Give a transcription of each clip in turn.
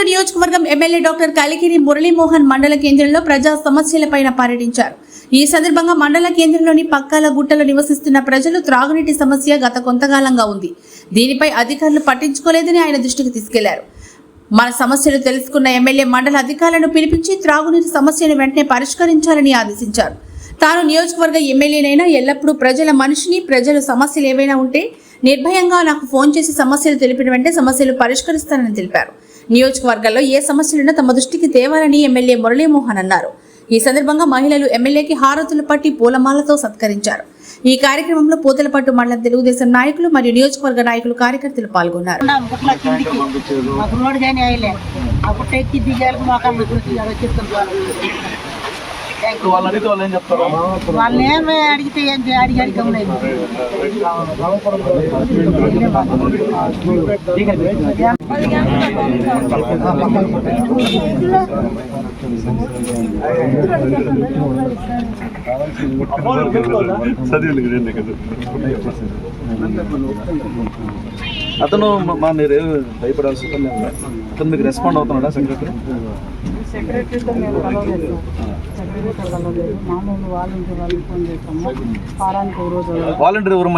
పూతలపట్టు నియోజకవర్గం MLA doctor Kalikiri Muralimohan మండల కేంద్రంలో ప్రజా సమస్యలపైన పర్యటించారు. ఈ సందర్భంగా మండల కేంద్రంలోని పక్కాల గుట్టలో నివసిస్తున్న ప్రజలు త్రాగునీటి సమస్య గత కొంతకాలంగా ఉంది. దీనిపై అధికారులు పట్టించుకోలేదని ఆయన దృష్టికి తీసుకెళ్ళారు. మన సమస్యలు తెలుసుకున్న ఎమ్మెల్యే మండల అధికారులను పిలిపించి త్రాగునీటి సమస్యను వెంటనే పరిష్కరించాలని ఆదేశించారు. తాను నియోజకవర్గ ఎమ్మెల్యేనైనా ఎల్లప్పుడూ ప్రజల మనిషిని ప్రజల సమస్యలు ఏవైనా ఉంటే నిర్భయంగా నాకు ఫోన్ చేసి సమస్యలు తెలిపిన వెంటనే సమస్యలు పరిష్కరిస్తానని తెలిపారు. నియోజకవర్గాల్లో ఏ సమస్యలున్నా తమ దృష్టికి తేవాలని ఎమ్మెల్యే మురళీమోహన్ అన్నారు. ఈ సందర్భంగా మహిళలు ఎమ్మెల్యేకి హారతులు పట్టి పూలమాలతో సత్కరించారు. ఈ కార్యక్రమంలో పూతలపట్టు మండలం తెలుగుదేశం నాయకులు మరియు నియోజకవర్గ నాయకులు కార్యకర్తలు పాల్గొన్నారు. వాళ్ళు అడిగితే వాళ్ళు ఏం చెప్తారు? వాళ్ళని ఏమి అడిగితే ఏం అడిగి అతను మా మీరు లేదు. అతను మీకు రెస్పాండ్ అవుతున్నాడా సెక్రటరీ? సెక్రటరీతో మేము సెక్రటరీతో మామూలు వాళ్ళకి ఫోన్ చేస్తాము వారానికి ఒక రోజు వాలంటీర్ ఎవరు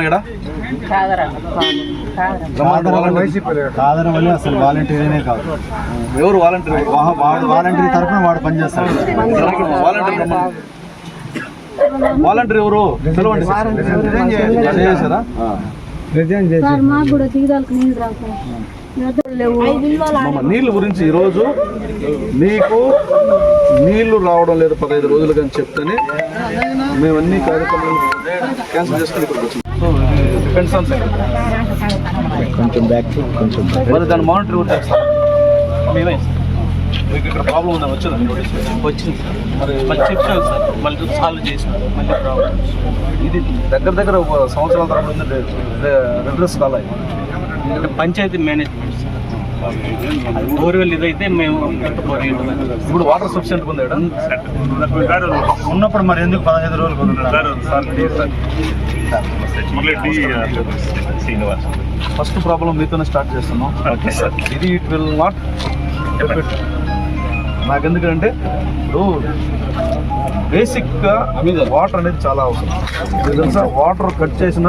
ఇక్కడ వల్ల అసలు వాలంటీర్నే కాదు. ఎవరు వాలంటీర్? వాలంటీర్ తరఫున వాడు పనిచేస్తాడు వాలంటీర్. వాలంటీర్ ఎవరు? అదే చేశారా. సార్ మాకు కూడా తీయదాలకు నీళ్ళు నీళ్ళ గురించి ఈరోజు మీకు నీళ్ళు రావడం లేదు పదహైదు రోజులు కానీ చెప్తేనే మేము అన్ని కార్యక్రమాలు క్యాన్సిల్ చేసుకుని ఇక్కడికి వచ్చాం. సో డిపెండ్స్ ఆన్ కొంచెం బ్యాక్ కొంచెం మరి దాన్ని మానిటర్ కూడా చేస్తాం. మేమే. మీకు ఇక్కడ ప్రాబ్లం నోటీస్ వచ్చింది? సార్ మరి మళ్ళీ చెప్పాను సార్. మళ్ళీ సాల్వ్ చేసిన మళ్ళీ ప్రాబ్లం ఇది దగ్గర దగ్గర ఒక సంవత్సరాల తరబడి ఉంది. రెగ్యులర్స్ కాల్ అయ్యి. అంటే పంచాయతీ మేనేజ్మెంట్ సార్. బోర్వెల్ ఇదైతే మేము ఇప్పుడు వాటర్ సఫిషియెంట్ ఉంది ఉన్నప్పుడు మరి ఎందుకు పదహైదు రోజులు శ్రీనివాస్. ఫస్ట్ ప్రాబ్లం మీతోనే స్టార్ట్ చేస్తున్నాం. Okay sir. ఇది ఇట్ విల్ నాట్ నాకు ఎందుకంటే ఇప్పుడు బేసిక్గా వాటర్ అనేది చాలా అవసరం. మీకు తెలుసా వాటర్ కట్ చేసిన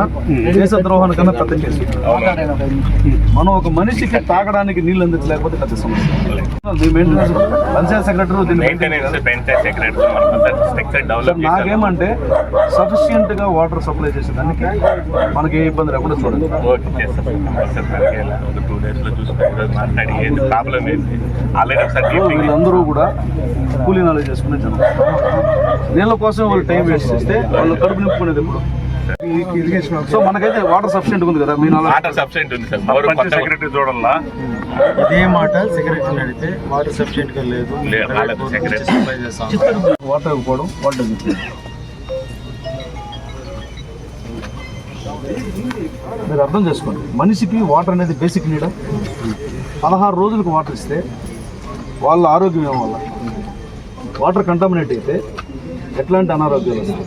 దేశ ద్రోహాని కన్నా పెద్ద కేసు మనం ఒక మనిషికి తాగడానికి నీళ్ళు అందించలేకపోతే పెద్ద సమస్య. మెయింటెనెన్స్ పంచాయత్ సెక్రటరీ నాకేమంటే సఫిషియెంట్గా వాటర్ సప్లై చేసేదానికి మనకి ఏ ఇబ్బంది లేకుండా చూడండి. వీళ్ళందరూ కూడా కూలీ నాలెడ్జ్ చేసుకునే జనం. నీళ్ళ కోసం వాళ్ళు టైం వేస్ట్ చేస్తే వాళ్ళు కడుపు నింపుకునేది ఎప్పుడు? సో మనకైతే వాటర్ సఫిషియెంట్ ఉంది కదా మీ నాలుగు వాటర్ ఉంది సార్. సెక్రటరీ చూడాలా? ఇదే మాట సెక్రటరీని అడిగితే వాటర్ సఫిషియెంట్గా లేదు వాటర్ ఇవ్వకపోవడం వాట్ డస్ ఇట్ మీరు అర్థం చేసుకోండి. మనిషికి వాటర్ అనేది బేసిక్ నీడ పదహారు రోజులకు వాటర్ ఇస్తే వాళ్ళ ఆరోగ్యం ఏం వల్ల వాటర్ కంటామినేట్ అయితే ఎట్లాంటి అనారోగ్యాలు వస్తాయి?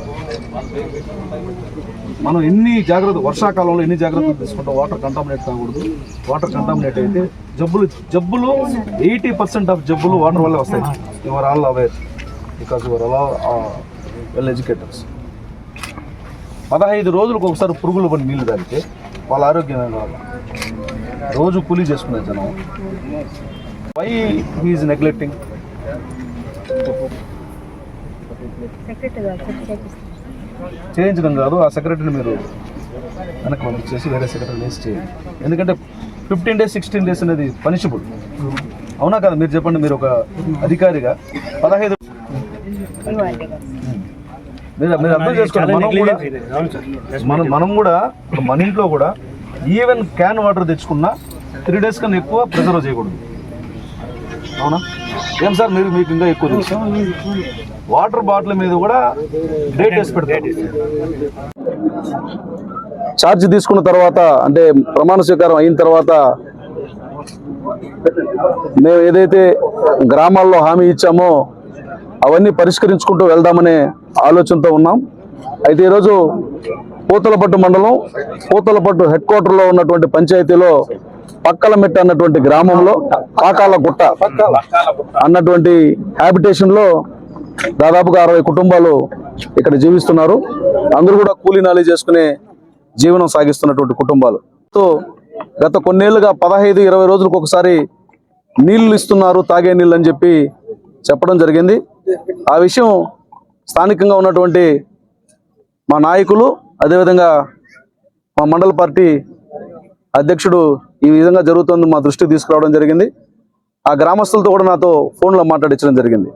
మనం ఎన్ని జాగ్రత్త వర్షాకాలంలో ఎన్ని జాగ్రత్తలు తీసుకుంటాం వాటర్ కంటామినేట్ కాకూడదు వాటర్ కంటామినేట్ అయితే జబ్బులు జబ్బులు ఎయిటీ పర్సెంట్ ఆఫ్ జబ్బులు వాటర్ వల్లే వస్తాయి. Your all aware because your అలా వెల్ ఎడ్యుకేటర్స్ పదహైదు రోజులకు ఒకసారి పురుగులు పడి నీళ్ళు తాగితే వాళ్ళ ఆరోగ్యమైన వాళ్ళ రోజు కూలీ చేసుకునే జనం. వై హీఈస్ నెగ్లెక్టింగ్ చేయించడం కాదు ఆ సెక్రటరీని మీరు వెనక్కి పంపించేసి వేరే సెక్రటరీ వేసి చేయండి. ఎందుకంటే ఫిఫ్టీన్ డేస్ సిక్స్టీన్ డేస్ అనేది పనిషబుల్ అవునా కదా? మీరు చెప్పండి మీరు ఒక అధికారిగా. పదహైదు మీరు మీరు అర్థం చేసుకోండి మనం కూడా మనం మనం కూడా మన ఇంట్లో కూడా ఈవెన్ క్యాన్ వాటర్ తెచ్చుకున్నా త్రీ డేస్ కన్నా ఎక్కువ ప్రిజర్వ్ చేయకూడదు. అవునా? ఏం సార్ మీరు మీకు ఇంకా ఎక్కువ తెలుసు? వాటర్ బాటిల్ మీద కూడా డేట్ వేసి పెడతారు ఛార్జ్ తీసుకున్న తర్వాత అంటే ప్రమాణ స్వీకారం అయిన తర్వాత మేము ఏదైతే గ్రామాల్లో హామీ ఇచ్చామో అవన్నీ పరిష్కరించుకుంటూ వెళ్దామనే ఆలోచనతో ఉన్నాం. అయితే ఈరోజు పూతలపట్టు మండలం పూతలపట్టు హెడ్ క్వార్టర్లో ఉన్నటువంటి పంచాయతీలో పక్కల మెట్ట అన్నటువంటి గ్రామంలో పాకాల గుట్ట అన్నటువంటి హ్యాబిటేషన్లో దాదాపుగా అరవై కుటుంబాలు ఇక్కడ జీవిస్తున్నారు. అందరూ కూడా కూలీ నాలి చేసుకునే జీవనం సాగిస్తున్నటువంటి కుటుంబాలు. తో గత కొన్నేళ్ళుగా పదహైదు ఇరవై రోజులకు ఒకసారి నీళ్ళు ఇస్తున్నారు తాగే నీళ్ళు అని చెప్పి చెప్పడం జరిగింది. ఆ విషయం స్థానికంగా ఉన్నటువంటి మా నాయకులు అదేవిధంగా మా మండల పార్టీ అధ్యక్షుడు ఈ విధంగా జరుగుతుంది మా దృష్టికి తీసుకురావడం జరిగింది. ఆ గ్రామస్తులతో కూడా నాతో ఫోన్లో మాట్లాడించడం జరిగింది.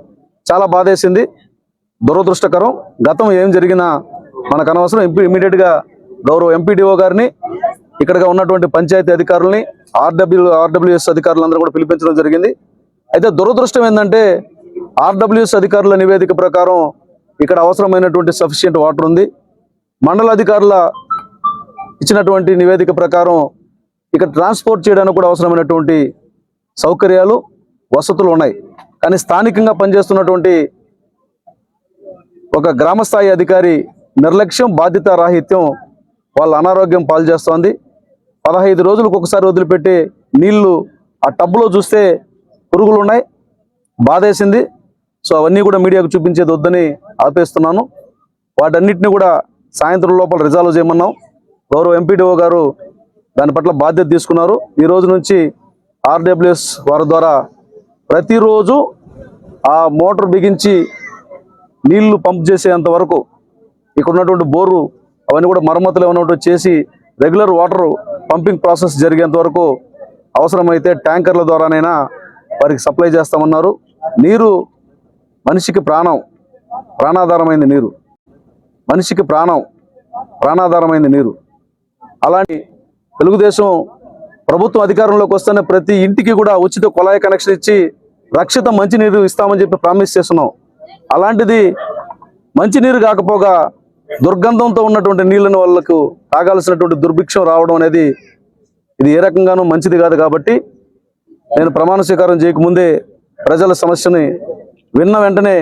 చాలా బాధేసింది. దురదృష్టకరం. గతం ఏం జరిగినా మనకు అనవసరం. ఎంపీ ఇమీడియట్గా గౌరవ ఎంపీడీఓ గారిని ఇక్కడగా ఉన్నటువంటి పంచాయతీ అధికారులని ఆర్డబ్ల్యూ ఆర్డబ్ల్యూఎస్ అధికారులందరూ కూడా పిలిపించడం జరిగింది. అయితే దురదృష్టం ఏంటంటే ఆర్డబ్ల్యూఎస్ అధికారుల నివేదిక ప్రకారం ఇక్కడ అవసరమైనటువంటి సఫిషియంట్ వాటర్ ఉంది. మండల అధికారుల ఇచ్చినటువంటి నివేదిక ప్రకారం ఇక్కడ ట్రాన్స్పోర్ట్ చేయడానికి కూడా అవసరమైనటువంటి సౌకర్యాలు వసతులు ఉన్నాయి. కానీ స్థానికంగా పనిచేస్తున్నటువంటి ఒక గ్రామస్థాయి అధికారి నిర్లక్ష్యం బాధ్యత రాహిత్యం వాళ్ళ అనారోగ్యం పాలు చేస్తోంది పదహైదు రోజులకు ఒకసారి వదిలిపెట్టి నీళ్ళు ఆ టబ్లో చూస్తే పురుగులు ఉన్నాయి బాధేసింది. సో అవన్నీ కూడా మీడియాకు చూపించేది వద్దని ఆపేస్తున్నాను. వాటన్నిటిని కూడా సాయంత్రం లోపల రిజాల్వ్ చేయమన్నాం. గౌరవ ఎంపీడీఓ గారు దాని పట్ల బాధ్యత తీసుకున్నారు. ఈ రోజు నుంచి ఆర్డబ్ల్యూఎస్ వారి ద్వారా ప్రతిరోజు ఆ మోటార్ బిగించి నీళ్ళు పంప్ చేసేంత వరకు ఇక్కడ ఉన్నటువంటి బోరు అవన్నీ కూడా మరమ్మతులు ఏమైనా చేసి రెగ్యులర్ వాటర్ పంపింగ్ ప్రాసెస్ జరిగేంత వరకు అవసరమైతే ట్యాంకర్ల ద్వారానైనా వారికి సప్లై చేస్తామన్నారు. నీరు మనిషికి ప్రాణం ప్రాణాధారమైంది నీరు. మనిషికి ప్రాణం ప్రాణాధారమైంది నీరు. అలాంటి తెలుగుదేశం ప్రభుత్వం అధికారంలోకి వస్తేనే ప్రతి ఇంటికి కూడా ఉచిత కుళాయి కనెక్షన్ ఇచ్చి రక్షిత మంచినీరు ఇస్తామని చెప్పి ప్రామిస్ చేస్తున్నాం. అలాంటిది మంచినీరు కాకపోగా దుర్గంధంతో ఉన్నటువంటి నీళ్ళను వాళ్ళకు తాగాల్సినటువంటి దుర్భిక్షం రావడం అనేది ఇది ఏ రకంగానూ మంచిది కాదు కాబట్టి నేను ప్రమాణ స్వీకారం చేయకముందే ప్రజల సమస్యని విన్న వెంటనే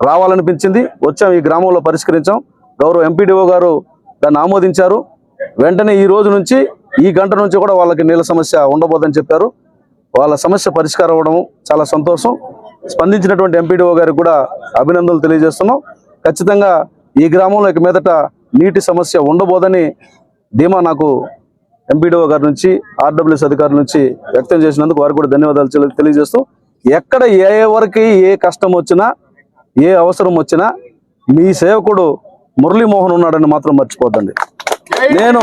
రావాలనిపించింది. వచ్చాం ఈ గ్రామంలో పరిష్కరించాం. గౌరవ ఎంపీడీఓ గారు దాన్ని ఆమోదించారు. వెంటనే ఈ రోజు నుంచి ఈ గంట నుంచి కూడా వాళ్ళకి నీళ్ళ సమస్య ఉండబోదని చెప్పారు. వాళ్ళ సమస్య పరిష్కారం అవ్వడం చాలా సంతోషం. స్పందించినటువంటి ఎంపీడీఓ గారికి కూడా అభినందనలు తెలియజేస్తున్నాం. ఖచ్చితంగా ఈ గ్రామంలో ఇక మీదట నీటి సమస్య ఉండబోదని ధీమా నాకు ఎంపీడీఓ గారి నుంచి ఆర్డబ్ల్యూఎస్ అధికారుల నుంచి వ్యక్తం చేసినందుకు వారికి కూడా ధన్యవాదాలు తెలి- తెలియజేస్తూ ఎక్కడ ఏ ఎవరికి ఏ కష్టం వచ్చినా ఏ అవసరం వచ్చినా మీ సేవకుడు మురళీమోహన్ ఉన్నాడని మాత్రం మర్చిపోద్దండి. నేను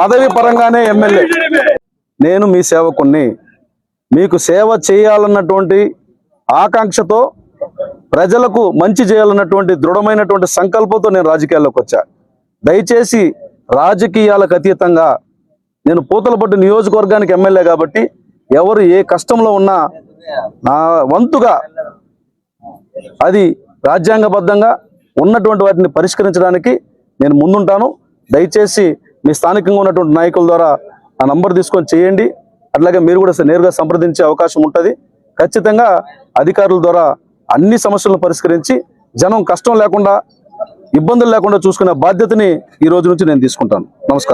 పదవి పరంగానే ఎమ్మెల్యే. నేను మీ సేవకుణ్ణి. మీకు సేవ చేయాలన్నటువంటి ఆకాంక్షతో ప్రజలకు మంచి చేయాలన్నటువంటి దృఢమైనటువంటి సంకల్పంతో నేను రాజకీయాల్లోకి వచ్చా. దయచేసి రాజకీయాలకు అతీతంగా నేను పూతలపట్టు నియోజకవర్గానికి ఎమ్మెల్యే కాబట్టి ఎవరు ఏ కష్టంలో ఉన్నా నా వంతుగా అది రాజ్యాంగబద్ధంగా ఉన్నటువంటి వాటిని పరిష్కరించడానికి నేను ముందుంటాను. దయచేసి మీ స్థానికంగా ఉన్నటువంటి నాయకుల ద్వారా ఆ నంబర్ తీసుకొని చేయండి. అట్లాగే మీరు కూడా నేరుగా సంప్రదించే అవకాశం ఉంటుంది. ఖచ్చితంగా అధికారుల ద్వారా అన్ని సమస్యలను పరిష్కరించి జనం కష్టం లేకుండా ఇబ్బందులు లేకుండా చూసుకునే బాధ్యతని ఈ రోజు నుంచి నేను తీసుకుంటాను. నమస్కారం.